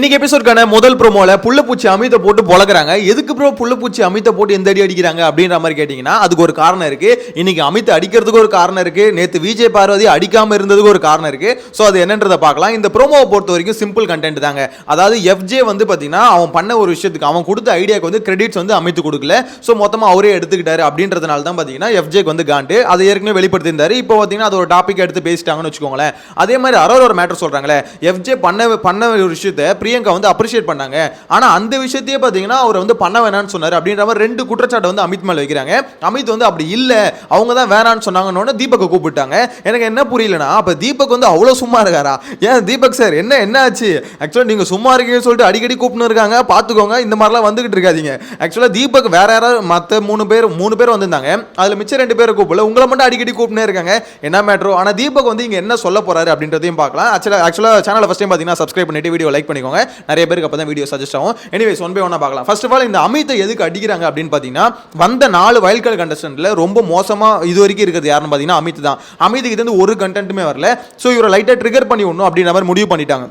இன்னைக்கு எபிசோட்கான முதல் ப்ரோமோல புள்ளப்பூச்சி அமித்தை போட்டு பொழக்கிறாங்க எதுக்கு ப்ரோ புள்ளப்பூச்சி அமித்தை போட்டு எந்த அடி அடிக்கிறாங்க அப்படின்ற மாதிரி கேட்டிங்கன்னா அதுக்கு ஒரு காரணம் இருக்கு. இன்னைக்கு அமித் அடிக்கிறதுக்கு ஒரு காரணம் இருக்கு. நேற்று விஜய் பார்வதி அடிக்காம இருந்ததுக்கு ஒரு காரணம் இருக்கு. ஸோ அது என்னன்றதை பார்க்கலாம். இந்த ப்ரோமோவை பொறுத்த வரைக்கும் சிம்பிள் கண்டென்ட் தாங்க. அதாவது எஃப்ஜே வந்து பார்த்தீங்கன்னா அவன் பண்ண ஒரு விஷயத்துக்கு அவன் கொடுத்த ஐடியாவுக்கு வந்து கிரெடிட்ஸ் வந்து அமித்து கொடுக்கல. ஸோ மொத்தமாக அவரே எடுத்துக்கிட்டாரு அப்படின்றதுனால தான் பார்த்தீங்கன்னா எஃப்ஜேக்கு வந்து காண்டு. அதை ஏற்கனவே வெளிப்படுத்தியிருந்தாரு. இப்போ பார்த்தீங்கன்னா அது ஒரு டாபிக் எடுத்து பேசிட்டாங்கன்னு வச்சுக்கோங்களேன். அதே மாதிரி அரோர் ஒரு மேட்டர் சொல்றாங்களே. எஃப்ஜே பண்ண பண்ண ஒரு விஷயத்தை பிரியங்கா வந்து அப்ரிஷியேட் பண்ணாங்க. ஆனால் அந்த விஷயத்தையே பார்த்தீங்கன்னா அவர் வந்து பண்ண வேணாம்னு சொன்னார். அப்படின்ற மாதிரி ரெண்டு குற்றச்சாட்டை வந்து அமித் மேல வைக்கிறாங்க. அமித் வந்து அப்படி இல்லை. அவங்க தான் வேணான்னு சொன்னாங்கன்னு தீபக்கை கூப்பிட்டாங்க. எனக்கு என்ன புரியலனா அப்போ தீபக் வந்து அவ்வளோ சும்மா இருக்காரா? ஏன் தீபக் சார் என்ன என்ன ஆச்சு? ஆக்சுவலாக நீங்கள் சும்மா இருக்கீங்கன்னு சொல்லிட்டு அடிக்கடி கூப்பிட்டு இருக்காங்க. பார்த்துக்கோங்க இந்த மாதிரிலாம் வந்துகிட்டு இருக்காதீங்க. ஆக்சுவலாக தீபக் வேற யாராவது மற்ற மூணு பேர் மூணு பேர் வந்திருந்தாங்க. அதில் மிச்சம் ரெண்டு பேரை கூப்பிடல. உங்களை மட்டும் அடிக்கடி கூப்பிட்டே இருக்காங்க. என்ன மேட்ரோ ஆனால் தீபக் வந்து இங்கே என்ன சொல்ல போகிறாரு அப்படின்றதையும் பார்க்கலாம். ஆக்சுவலாக ஆக்சுவலா சேனலை ஃபஸ்ட் டைம் பார்த்தீங்கன்னா சப்ஸ்கிரைப் பண்ணிட்டு வீடியோ லைக் பண்ணிக்கோங்க. நிறைய பேருக்கு அப்போ தான் வீடியோ சஜஸ்ட் ஆகும். எனிவேஸ் ஒன் பை ஒன்னா பார்க்கலாம். ஃபர்ஸ்ட் ஆஃப் ஆல் இந்த அமித்தை எதுக்கு அடிக்கிறாங்க அப்படின்னு பார்த்தீங்கன்னா வந்த நாலு வயல் கார்டு கண்டஸ்டன்ட்ல ரொம்ப மோசமா இது வரைக்கும் இருக்கிறது யாருன்னு பார்த்தீங்கன்னா அமித் தான். அமித்துக்கு இது வந்து ஒரு கண்டென்ட்டுமே வரல. ஸோ இவரை லைட்டாக ட்ரிகர் பண்ணி விடணும் அப்படின்ற மாதிரி முடிவு பண்ணிட்டாங்க.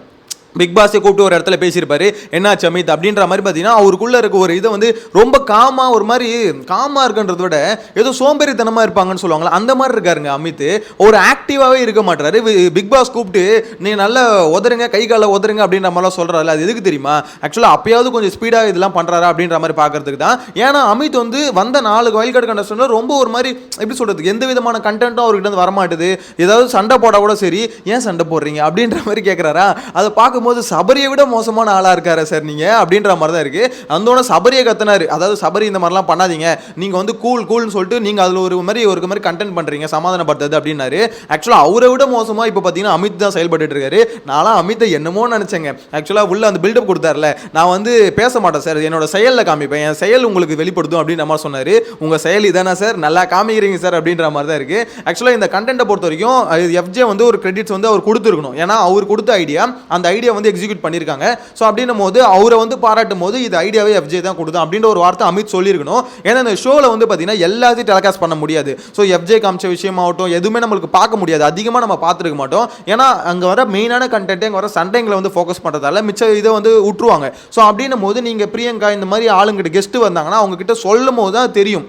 பிக் பாஸை கூப்பிட்டு ஒரு இடத்துல பேசியிருப்பாரு. என்னாச்சு அமித் அப்படின்ற மாதிரி பார்த்தீங்கன்னா அவருக்குள்ள இருக்க ஒரு இதை வந்து ரொம்ப காமா ஒரு மாதிரி காமா இருக்குன்றத விட ஏதோ சோம்பேறித்தனமா இருப்பாங்கன்னு சொல்லுவாங்களா அந்த மாதிரி இருக்காருங்க அமித். ஒரு ஆக்டிவாகவே இருக்க மாட்டாரு. பிக் பாஸ் கூப்பிட்டு நீ நல்லா உதருங்க கை காலை உதருங்க அப்படின்ற மாதிரிலாம் சொல்றாரு அது எதுக்கு தெரியுமா? ஆக்சுவலாக அப்பயாவது கொஞ்சம் ஸ்பீடாக இதெல்லாம் பண்றாரா அப்படின்ற மாதிரி பார்க்கறதுக்கு தான். ஏன்னா அமித் வந்து வந்த நாலு வைல்ட் கார்டு கண்டஸ்டன்ட் ரொம்ப ஒரு மாதிரி எப்படி சொல்கிறதுக்கு எந்த விதமான கண்டென்ட்டும் அவர்கிட்ட வர வரமாட்டுது. ஏதாவது சண்டை போட கூட சரி ஏன் சண்டை போடுறீங்க? அப்படின்ற மாதிரி கேட்குறாரா அதை பார்க்க பார்க்கும்போது சபரியை விட மோசமான ஆளாக இருக்காரு சார் நீங்கள் அப்படின்ற மாதிரி தான் இருக்குது அந்த சபரியை கத்துனாரு. அதாவது சபரி இந்த மாதிரிலாம் பண்ணாதீங்க. நீங்கள் வந்து கூல் கூல்னு சொல்லிட்டு நீங்கள் அதில் ஒரு மாதிரி ஒரு மாதிரி கண்டென்ட் பண்ணுறீங்க சமாதானப்படுத்துறது அப்படின்னாரு. ஆக்சுவலாக அவரை விட மோசமாக இப்போ பார்த்தீங்கன்னா அமித் தான் செயல்பட்டு இருக்காரு. நான்லாம் அமித்தை என்னமோ நினச்சேங்க. ஆக்சுவலாக உள்ள அந்த பில்டப் கொடுத்தாருல. நான் வந்து பேச மாட்டேன் சார். என்னோட செயலில் காமிப்பேன். என் செயல் உங்களுக்கு வெளிப்படுத்தும் அப்படின்ற மாதிரி சொன்னார். உங்கள் செயல் இதானா சார்? நல்லா காமிக்கிறீங்க சார் அப்படின்ற மாதிரி தான் இருக்குது ஆக்சுவலாக இந்த கண்டென்ட்டை பொறுத்த வரைக்கும் எஃப்ஜே வந்து ஒரு கிரெடிட்ஸ் வந்து அவர் கொடுத்துருக்கணும். ஏன்னா அவர் கொடுத்த ஐடியா அந்த ஐடியா வந்து எக்ஸிக்யூட் பண்ணியிருக்காங்க ஸோ அப்படின்னும் போது அவரை வந்து பாராட்டும் போது இது ஐடியாவே எஃப்ஜே தான் கொடுத்தோம் அப்படின்ற ஒரு வார்த்தை அமித் சொல்லியிருக்கணும். ஏன்னா இந்த ஷோவில் வந்து பார்த்தீங்கன்னா எல்லாத்தையும் டெலகாஸ்ட் பண்ண முடியாது. ஸோ எஃப்ஜே காமிச்ச விஷயமாகட்டும் எதுவுமே நம்மளுக்கு பார்க்க முடியாது. அதிகமாக நம்ம பார்த்துருக்க மாட்டோம். ஏன்னா அங்கே வர மெயினான கண்டென்ட்டே அங்கே வர சண்டைங்களை வந்து ஃபோக்கஸ் பண்ணுறதால மிச்ச இதை வந்து விட்டுருவாங்க ஸோ அப்படின்னும் போது நீங்கள் பிரியங்கா இந்த மாதிரி ஆளுங்கிட்ட கெஸ்ட்டு வந்தாங்கன்னா அவங்கக்கிட்ட சொல்லும் போது தான் தெரியும்.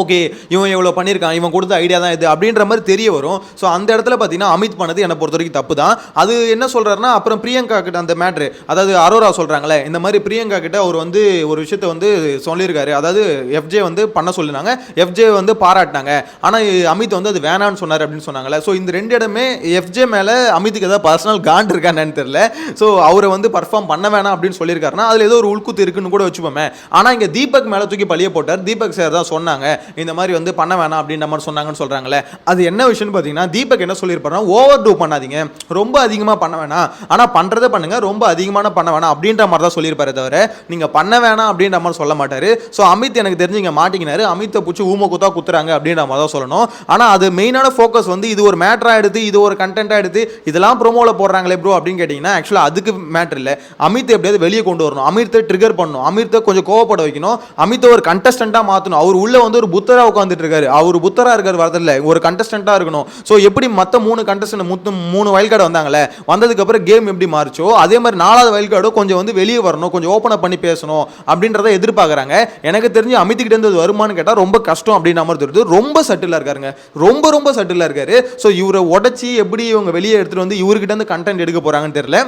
ஓகே இவன் இவ்வளோ பண்ணியிருக்கான் இவன் கொடுத்த ஐடியா தான் இது அப்படின்ற மாதிரி தெரிய வரும். ஸோ அந்த இடத்துல பார்த்தீங்கன்னா அமித் பண்ணது என்னை பொறுத்த வரைக்கும் தப்பு தான் அது என்ன சொல்கிறாருன்னா அப்புறம் பிரியங்கா கிட்ட அந்த மேட்ரு அதாவது அரோரா சொல்கிறாங்களே இந்த மாதிரி பிரியங்கா கிட்ட அவர் வந்து ஒரு விஷயத்தை வந்து சொல்லியிருக்காரு. அதாவது எஃப்ஜே வந்து பண்ண சொல்லினாங்க எஃப்ஜே வந்து பாராட்டினாங்க. ஆனால் அமித் வந்து அது வேணான்னு சொன்னார் அப்படின்னு சொன்னாங்களே ஸோ இந்த ரெண்டு இடமே எஃப்ஜே மேலே அமித்துக்கு ஏதாவது பர்சனல் காண்ட் இருக்கான்னு தெரியல. ஸோ அவரை வந்து பர்ஃபார்ம் பண்ண வேணாம் அப்படின்னு சொல்லியிருக்காருன்னா அதில் ஏதோ ஒரு உள்குத்து இருக்குன்னு கூட வச்சுப்போமே. ஆனால் இங்கே தீபக் மேலே தூக்கி பழிய போட்டார். தீபக் சார் தான் சொன்னாங்க. இந்த மாதிரி வந்து பண்ண வேணாம் அப்படின்ற மாதிரி சொன்னாங்கன்னு சொல்கிறாங்களே அது என்ன விஷயம்னு பார்த்தீங்கன்னா தீபக் என்ன சொல்லியிருப்பாருன்னா ஓவர் டூ பண்ணாதீங்க. ரொம்ப அதிகமாக பண்ண வேணாம். ஆனால் பண்ணுறதை பண்ணுங்க. ரொம்ப அதிகமான பண்ண வேணாம். அப்படின்ற மாதிரி தான் சொல்லியிருப்பாரு தவிர நீங்கள் பண்ண வேணாம் அப்படின்ற மாதிரி சொல்ல மாட்டார். ஸோ அமித் எனக்கு தெரிஞ்சு இங்கே மாட்டிக்கினாரு. அமித்தை பிடிச்சி ஊம குத்தா குத்துறாங்க அப்படின்ற மாதிரி தான் சொல்லணும். ஆனால் அது மெயினான ஃபோக்கஸ் வந்து இது ஒரு மேட்டராக எடுத்து இது ஒரு கண்டென்ட்டாக எடுத்து இதெல்லாம் ப்ரோமோவில் போடுறாங்களே ப்ரோ அப்படின்னு கேட்டிங்கன்னா ஆக்சுவலாக அதுக்கு மேட்டர் இல்லை. அமித் எப்படியாவது வெளியே கொண்டு வரணும். அமித்தை ட்ரிகர் பண்ணணும். அமித்தை கொஞ்சம் கோவப்பட வைக்கணும். அமித்தை ஒரு கண்டஸ்டண்ட்டாக மாற்றணும் அவர் உள்ளே வந்து ஒரு புத்தராக உட்காந்துட்டு இருக்காரு. அவர் புத்தராக இருக்கார் வரதில்ல ஒரு கண்டஸ்டண்ட்டாக இருக்கணும். ஸோ எப்படி மற்ற மூணு கண்டஸ்டன்ட் மொத்தம் மூணு வயல் கார்டு வந்தாங்களே? வந்ததுக்கப்புறம் கேம் எப்படி மாறிச்சோ அதே மாதிரி நாலாவது வயல் கார்டும் கொஞ்சம் வந்து வெளியே வரணும் கொஞ்சம் ஓப்பன் அப் பண்ணி பேசணும் அப்படின்றத எதிர்பார்க்குறாங்க. எனக்கு தெரிஞ்சு அமித்துக்கிட்ட இருந்து வருமானு கேட்டால் ரொம்ப கஷ்டம் அப்படின்ற மாதிரி தெரியுது. ரொம்ப சட்டிலாக இருக்காருங்க. ரொம்ப ரொம்ப சட்டிலாக இருக்காரு. ஸோ இவரை உடச்சி எப்படி இவங்க வெளியே எடுத்துகிட்டு வந்து இவர்கிட்ட இருந்து கண்டென்ட் எடுக்க போகிறாங்கன்னு தெரியல.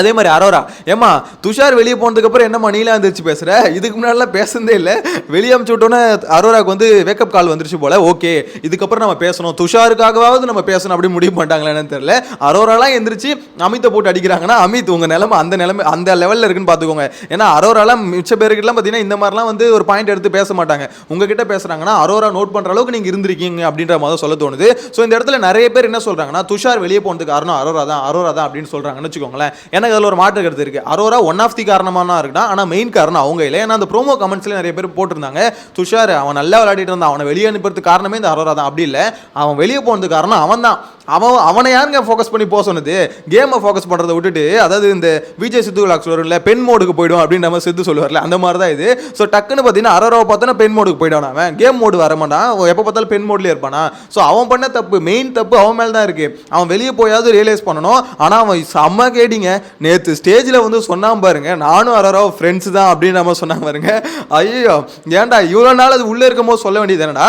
அதே மாதிரி அரோரா. ஏமா துஷார் வெளியே போனதுக்கப்புறம் என்னம்மா நீலாம் வந்துருச்சு பேசுகிற இதுக்கு முன்னாடிலாம் பேசுனதே இல்லை. வெளியே அமுச்சு விட்டோன்னே அரோராக்கு வந்து வேக்கப் கால் வந்துருச்சு போல. ஓகே. இதுக்கப்புறம் நம்ம பேசணும். துஷாருக்காகவாவது நம்ம பேசணும் அப்படி முடிவு பண்ணிட்டாங்களா என்னன்னு தெரியல. அரோராலாம் எந்திரிச்சு அமித்தை போட்டு அடிக்கிறாங்கன்னா அமித் உங்கள் நிலமை அந்த நிலமை அந்த லெவலில் இருக்குன்னு பார்த்துக்கோங்க. ஏன்னா அரோராலாம் மிச்ச பேருக்கிட்டலாம் பார்த்தீங்கன்னா இந்த மாதிரிலாம் வந்து ஒரு பாயிண்ட் எடுத்து பேச மாட்டாங்க. உங்ககிட்ட பேசுறாங்கன்னா அரோரா நோட் பண்ணுற அளவுக்கு நீங்கள் இருந்திருக்கீங்க அப்படின்ற மாதிரி சொல்ல தோணுது. ஸோ இந்த இடத்துல நிறைய பேர் என்ன சொல்கிறாங்கன்னா துஷார் வெளியே போனதுக்கு காரணம் அரோரா தான் அரோரா தான் அப்படின்னு சொல்கிறாங்கன்னு வச்சுக்கோங்களேன். ஏன்னா எனக்கு அதில் ஒரு மாற்று கருத்து இருக்குது அரோரா ஒன் ஆஃப் தி காரணமாக இருக்கா ஆனால் மெயின் காரணம் அவங்க இல்லை. ஏன்னா அந்த ப்ரோமோ கமெண்ட்ஸ்ல நிறைய பேர் போட்டிருந்தாங்க. துஷார் அவன் நல்லா விளையாடிட்டு இருந்தான். அவனை வெளியே அனுப்புறதுக்கு காரணமே இந்த அரோரா தான். அப்படி இல்லை. அவன் வெளியே போனதுக்கு காரணம் அவன் தான் அவன் அவனை யாருங்க ஃபோக்கஸ் பண்ணி போக சொன்னது? கேமை ஃபோக்கஸ் பண்ணுறதை விட்டுட்டு அதாவது இந்த விஜய் சித்து விளாக்ஸ் வரும்ல பெண் மோடுக்கு போயிடும் அப்படின்னு மாதிரி சித்து சொல்லுவார்ல அந்த மாதிரி தான் இது. ஸோ டக்குன்னு பார்த்தீங்கன்னா அரோராவை பார்த்தோன்னா பெண் மோடுக்கு போயிடான் அவன். கேம் மோடு வர மாட்டான். அவன் எப்போ பார்த்தாலும் பெண் மோட்லேயே இருப்பானா? ஸோ அவன் பண்ண தப்பு மெயின் தப்பு அவன் மேலே தான் இருக்கு. அவன் வெளியே போயாவது ரியலைஸ் பண்ணணும். ஆனால் அவன் செம்ம கேடிங்க. நேற்று ஸ்டேஜில் வந்து சொன்னான் பாருங்க நானும் அரோராவும் ஃப்ரெண்ட்ஸ் தான் அப்படின்னு நம்ம சொன்னாங்க பாருங்க. ஐயோ ஏன்டா இவ்வளோ நாள் அது உள்ளே இருக்கும்போது சொல்ல வேண்டியது என்னடா?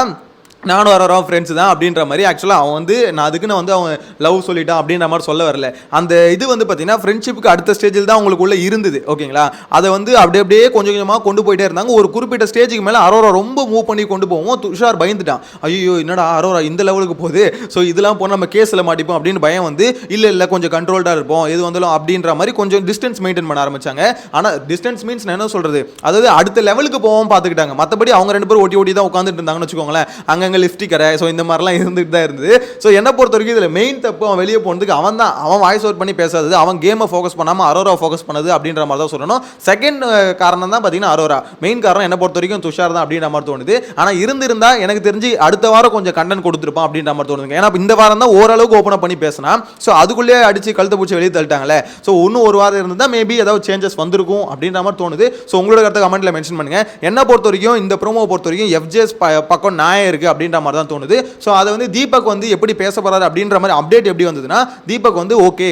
நானும் வர வரோம் ஃப்ரெண்ட்ஸ் தான் அப்படின்ற மாதிரி ஆக்சுவலாக அவன் வந்து நான் அதுக்குன்னு வந்து அவன் லவ் சொல்லிட்டான் அப்படின்ற மாதிரி சொல்ல வரல. அந்த இது வந்து பார்த்தீங்கன்னா ஃப்ரெண்ட்ஷிப்புக்கு அடுத்த ஸ்டேஜில் தான் அவங்களுக்குள்ள இருந்தது ஓகேங்களா? அதை வந்து அப்படியே அப்படியே கொஞ்சம் கொஞ்சமாக கொண்டு போயிட்டே இருந்தாங்க. ஒரு குறிப்பிட்ட ஸ்டேஜுக்கு மேலே அரோரா ரொம்ப மூவ் பண்ணி கொண்டு போவோம் துஷார் பயந்துட்டான். ஐயோ என்னடா அரோரா இந்த லெவலுக்கு போகுது? ஸோ இதெல்லாம் போனால் நம்ம கேஸில் மாட்டிப்போம் அப்படின்னு பயம் வந்து இல்லை இல்லை கொஞ்சம் கண்ட்ரோல்டாக இருப்போம் எது வந்தாலும் அப்படின்ற மாதிரி கொஞ்சம் டிஸ்டன்ஸ் மெயின்டைன் பண்ண ஆரம்பிச்சாங்க. ஆனால் டிஸ்டன்ஸ் மீன்ஸ் நான் என்ன சொல்கிறது அதாவது அடுத்த லெவலுக்கு போவோம் பார்த்துக்கிட்டாங்க. மற்றபடி அவங்க ரெண்டு பேரும் ஓட்டி ஓட்டி தான் உட்காந்துட்டு இருந்தாங்கன்னு வச்சுக்கோங்களேன். அங்கே அங்கங்கே லிஃப்டி கடை ஸோ இந்த மாதிரிலாம் இருந்துட்டு தான் இருந்தது. ஸோ என்னை பொறுத்த வரைக்கும் இதில் மெயின் தப்பு அவன் வெளியே போனதுக்கு அவன் தான். அவன் வாய்ஸ் அவுட் பண்ணி பேசாதது. அவன் கேமை ஃபோக்கஸ் பண்ணாமல் அரோரா ஃபோக்கஸ் பண்ணது அப்படின்ற மாதிரி தான் சொல்லணும். செகண்ட் காரணம் தான் பார்த்தீங்கன்னா அரோரா மெயின் காரணம் என்னை பொறுத்த வரைக்கும் துஷார் தான் அப்படின்ற மாதிரி தோணுது. ஆனால் இருந்திருந்தால் எனக்கு தெரிஞ்சு அடுத்த வாரம் கொஞ்சம் கண்டென்ட் கொடுத்துருப்பான் அப்படின்ற மாதிரி தோணுதுங்க. ஏன்னா இந்த வாரம் தான் ஓரளவுக்கு ஓப்பன் பண்ணி பேசினா ஸோ அதுக்குள்ளேயே அடித்து கழுத்தை பூச்சி வெளியே தள்ளிட்டாங்களே ஸோ இன்னும் ஒரு வாரம் இருந்தால் மேபி ஏதாவது சேஞ்சஸ் வந்திருக்கும் அப்படின்ற மாதிரி தோணுது. ஸோ உங்களோட கருத்தை கமெண்ட்டில் மென்ஷன் பண்ணுங்கள் என்னை பொறுத்த வரைக்கும் இந்த ப்ரோமோ பொறுத்த வரைக்கும் எஃப்ஜேஎஸ் பக்கம் நியாயம் இருக்கு அப்படின்ற மாதிரி தான் தோணுது. ஸோ அதை வந்து தீபக் வந்து எப்படி பேச போகிறாரு அப்படின்ற மாதிரி அப்டேட் எப்படி வந்ததுன்னா தீபக் வந்து ஓகே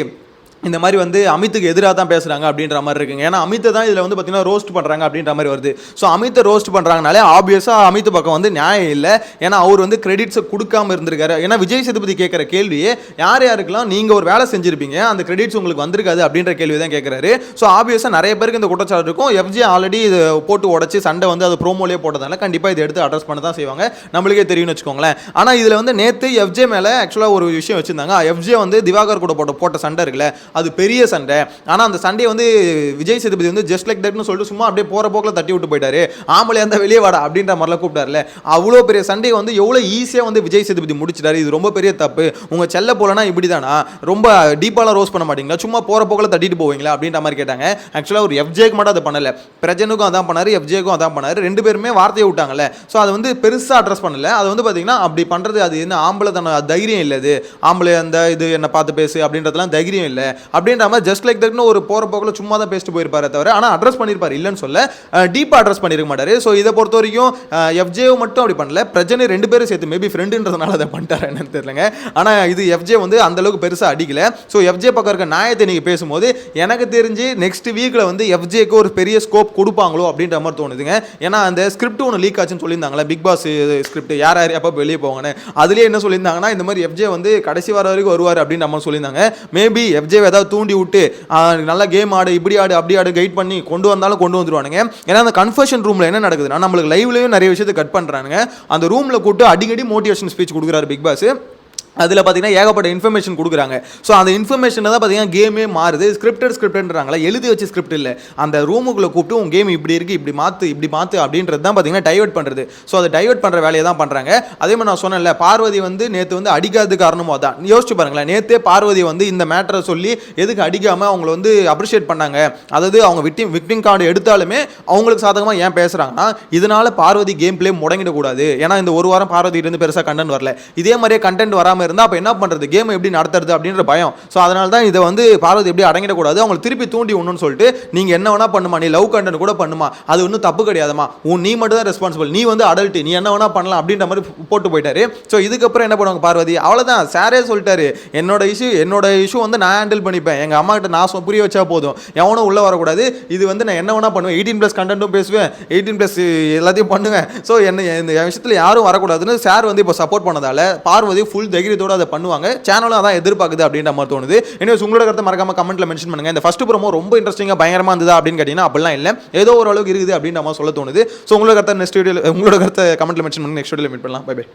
இந்த மாதிரி வந்து அமித்துக்கு எதிராக தான் பேசுகிறாங்க அப்படின்ற மாதிரி இருக்குங்க. ஏன்னா அமித்தை தான் இதில் வந்து பார்த்தீங்கன்னா ரோஸ்ட் பண்ணுறாங்க அப்படின்ற மாதிரி வருது. ஸோ அமித்தை ரோஸ்ட் பண்ணுறாங்கனாலே ஆப்வியஸாக அமித் பக்கம் வந்து நியாயம் இல்லை. ஏன்னா அவர் வந்து கிரெடிட்ஸை கொடுக்காம இருந்திருக்காரு. ஏன்னா விஜய் சேதுபதி கேட்குற கேள்வியே யார் யாருக்கெல்லாம் நீங்கள் ஒரு வேலை செஞ்சுருப்பீங்க அந்த கிரெடிட்ஸ் உங்களுக்கு வந்திருக்காது அப்படின்ற கேள்வி தான் கேட்குறாரு ஸோ ஆப்வியஸாக நிறைய பேருக்கு இந்த குற்றச்சாட்டு இருக்கும். எஃப்ஜி ஆல்ரெடி இது போட்டு உடச்சி சண்டை வந்து அது ப்ரோமோலேயே போட்டதால கண்டிப்பாக இதை எடுத்து அட்ரஸ் பண்ண தான் செய்வாங்க. நம்மளுக்கே தெரியும்னு வச்சுக்கோங்களேன். ஆனால் இதில் வந்து நேற்று எஃப்ஜே மேலே ஆக்சுவலாக ஒரு விஷயம் வச்சுருந்தாங்க. எஃப்ஜே வந்து திவாகர் கூட போட்ட போட்ட சண்டை இருக்குல்ல அது பெரிய சண்டை. ஆனால் அந்த சண்டையை வந்து விஜய் சேதுபதி வந்து ஜஸ்ட் லைக் தட்னு சொல்லிட்டு சும்மா அப்படியே போகிற போக்கில் தட்டி விட்டு போயிட்டாரு. ஆம்பளை அந்த வெளியே வாடா அப்படின்ற மாதிரிலாம் கூப்பிட்டாருல. அவ்வளோ பெரிய சண்டையை வந்து எவ்வளோ ஈஸியாக வந்து விஜய் சேதுபதி முடிச்சிட்டாரு. இது ரொம்ப பெரிய தப்பு. உங்கள் செல்ல போலனா இப்படி தானா ரொம்ப டீப்பாலாம் ரோஸ் பண்ண மாட்டீங்களா? சும்மா போகிற போக்கில் தட்டிட்டு போவீங்களா? அப்படின்ற மாதிரி கேட்டாங்க. ஆக்சுவலாக ஒரு எஃப்ஜேக்கு மட்டும் அதை பண்ணல. பிரஜனுக்கும் அதான் பண்ணார் எஃப்ஜேக்கும் அதான் பண்ணார். ரெண்டு பேருமே வார்த்தையை விட்டாங்கல்ல. ஸோ அதை வந்து பெருசாக அட்ரஸ் பண்ணல. அது வந்து பார்த்தீங்கன்னா அப்படி பண்ணுறது அது என்ன ஆம்பளை தன தைரியம் இல்லை இது ஆம்பளை அந்த இது என்னை பார்த்து பேசு அப்படின்றதுலாம் தைரியம் இல்லை. அப்படின்ற மாதிரி ஜஸ்ட் லைக் தட்னு ஒரு போகிற போக்கில் சும்மா தான் பேசிட்டு போயிருப்பாரு தவிர ஆனால் அட்ரஸ் பண்ணியிருப்பாரு இல்லைன்னு சொல்ல. டீப்பாக அட்ரஸ் பண்ணியிருக்க மாட்டார். ஸோ இதை பொறுத்த வரைக்கும் எஃப்ஜேவை மட்டும் அப்படி பண்ணல. பிரஜனை ரெண்டு பேரும் சேர்த்து மேபி ஃப்ரெண்டுன்றதுனால அதை பண்ணிட்டார் என்னன்னு தெரியலங்க. ஆனால் இது எஃப்ஜே வந்து அந்தளவுக்கு பெருசாக அடிக்கல. ஸோ எஃப்ஜே பக்கம் இருக்க நியாயத்தை நீங்கள் பேசும்போது எனக்கு தெரிஞ்சு நெக்ஸ்ட் வீக்கில் வந்து எஃப்ஜேக்கு ஒரு பெரிய ஸ்கோப் கொடுப்பாங்களோ அப்படின்ற மாதிரி தோணுதுங்க. ஏன்னா அந்த ஸ்கிரிப்ட் ஒன்று லீக் ஆச்சுன்னு சொல்லியிருந்தாங்களே பிக் பாஸ் ஸ்கிரிப்ட் யார் யார் எப்போ வெளியே போவாங்கன்னு அதுலேயே என்ன சொல்லியிருந்தாங்கன்னா இந்த மாதிரி எஃப்ஜே வந்து கடைசி வர வரைக்கும் வருவார் அப்படின்னு நம்ம சொல்லியிருந்தாங்க. மேபி எஃப்ஜே ஏதாவது தூண்டி விட்டு நல்லா கேம் ஆடு இப்படி ஆடு அப்படி ஆடு கைட் பண்ணி கொண்டு வந்தாலும் கொண்டு வந்துருவானுங்க. ஏன்னா அந்த கன்ஃபர்ஷன் ரூமில் என்ன நடக்குதுன்னா நம்மளுக்கு லைவ்லேயும் நிறைய விஷயத்தை கட் பண்ணுறானுங்க அந்த ரூமில் கூட்டு அடிக்கடி மோட்டிவேஷன் ஸ்பீச் கொடுக்குறாரு பிக் பாஸ். அதில் பார்த்தீங்கன்னா ஏகப்பட்ட இன்ஃபர்மேஷன் கொடுக்குறாங்க. ஸோ அந்த இன்ஃபர்மேஷன் தான் பார்த்தீங்கன்னா கேமே மாறுது. ஸ்கிரிப்டட் ஸ்கிரிப்ட்ன்றாங்களா எழுதி வச்சு ஸ்கிரிப்ட் இல்லை. அந்த ரூமுக்குள்ளே கூப்பிட்டு உன் கேம் இப்படி இருக்குது இப்படி மாற்று இப்படி மாற்று அப்படின்றது தான் பார்த்தீங்கன்னா டைவர்ட் பண்ணுறது ஸோ அதை டைவர்ட் பண்ணுற வேலையை தான் பண்ணுறாங்க அதே மாதிரி நான் சொன்னேன்ல பார்வதி வந்து நேற்று வந்து அடிக்காத காரணமும் அதான். யோசிச்சு பாருங்களேன் நேற்றே பார்வதி வந்து இந்த மேட்டரை சொல்லி எதுக்கு அடிக்காமல் அவங்கள வந்து அப்ரிஷியேட் பண்ணாங்க? அதாவது அவங்க விக்டிம் விக்டிம் கார்டு எடுத்தாலுமே அவங்களுக்கு சாதகமாக ஏன் பேசுகிறாங்கன்னா இதனால் பார்வதி கேம் பிளே முடங்கிடக்கூடாது. ஏன்னா இந்த ஒரு வாரம் பார்வதி இருந்து பெருசாக கண்டென்ட் வரல. இதே மாதிரியே கண்டென்ட் வராமல் இருந்தால் அப்போ என்ன பண்ணுறது கேம் எப்படி நடத்துறது அப்படின்ற பயம். ஸோ அதனால தான் இதை வந்து பார்வதி எப்படி அடங்கிடக்கூடாது. அவங்களை திருப்பி தூண்டி ஒன்றுன்னு சொல்லிட்டு நீங்கள் என்ன வேணா பண்ணுமா? நீ லவ் கண்டென்ட் கூட பண்ணுமா? அது ஒன்றும் தப்பு கிடையாதுமா. உன் நீ மட்டும் தான் ரெஸ்பான்சிபிள் நீ வந்து அடல்ட் நீ என்ன வேணா பண்ணலாம் அப்படின்ற மாதிரி போட்டு போயிட்டாரு. ஸோ இதுக்கப்புறம் என்ன பண்ணுவாங்க பார்வதி? அவ்வளோதான் சாரே சொல்லிட்டாரு என்னோட இஷ்யூ என்னோட இஷ்யூ வந்து நான் ஹேண்டில் பண்ணிப்பேன். எங்கள் அம்மா கிட்ட நான் புரிய வச்சா போதும். எவனும் உள்ளே வரக்கூடாது. இது வந்து நான் என்ன வேணா பண்ணுவேன். எயிட்டீன் ப்ளஸ் கண்டென்ட்டும் பேசுவேன். எயிட்டீன் ப்ளஸ் எல்லாத்தையும் பண்ணுவேன். ஸோ என்ன இந்த விஷயத்தில் யாரும் வரக்கூடாதுன்னு சார் வந்து இப்போ சப்போர்ட் பண்ணதால பார்வதி ஃபுல் தைரியத்தோடு அதை பண்ணுவாங்க. சேனலும் அதான் எதிர்பார்க்குது அப்படின்ற மாதிரி தோணுது. எனவே உங்களோட கருத்தை மறக்காம கமெண்ட்ல மென்ஷன் பண்ணுங்க. இந்த ஃபர்ஸ்ட் ப்ரோமோ ரொம்ப இன்ட்ரெஸ்டிங்காக பயங்கரமாக இருந்ததா அப்படின்னு கேட்டீங்கன்னா அப்படிலாம் இல்லை. ஏதோ ஓரளவுக்கு இருக்குது அப்படின்ற மாதிரி சொல்ல தோணுது. ஸோ உங்களோட கருத்தை நெக்ஸ்ட் வீடியோ உங்களோட கருத்தை கமெண்ட்ல மென்ஷன் பண்ணுங்க. நெக்ஸ்ட் வீடியோ மீட் பண்ணலாம். Bye bye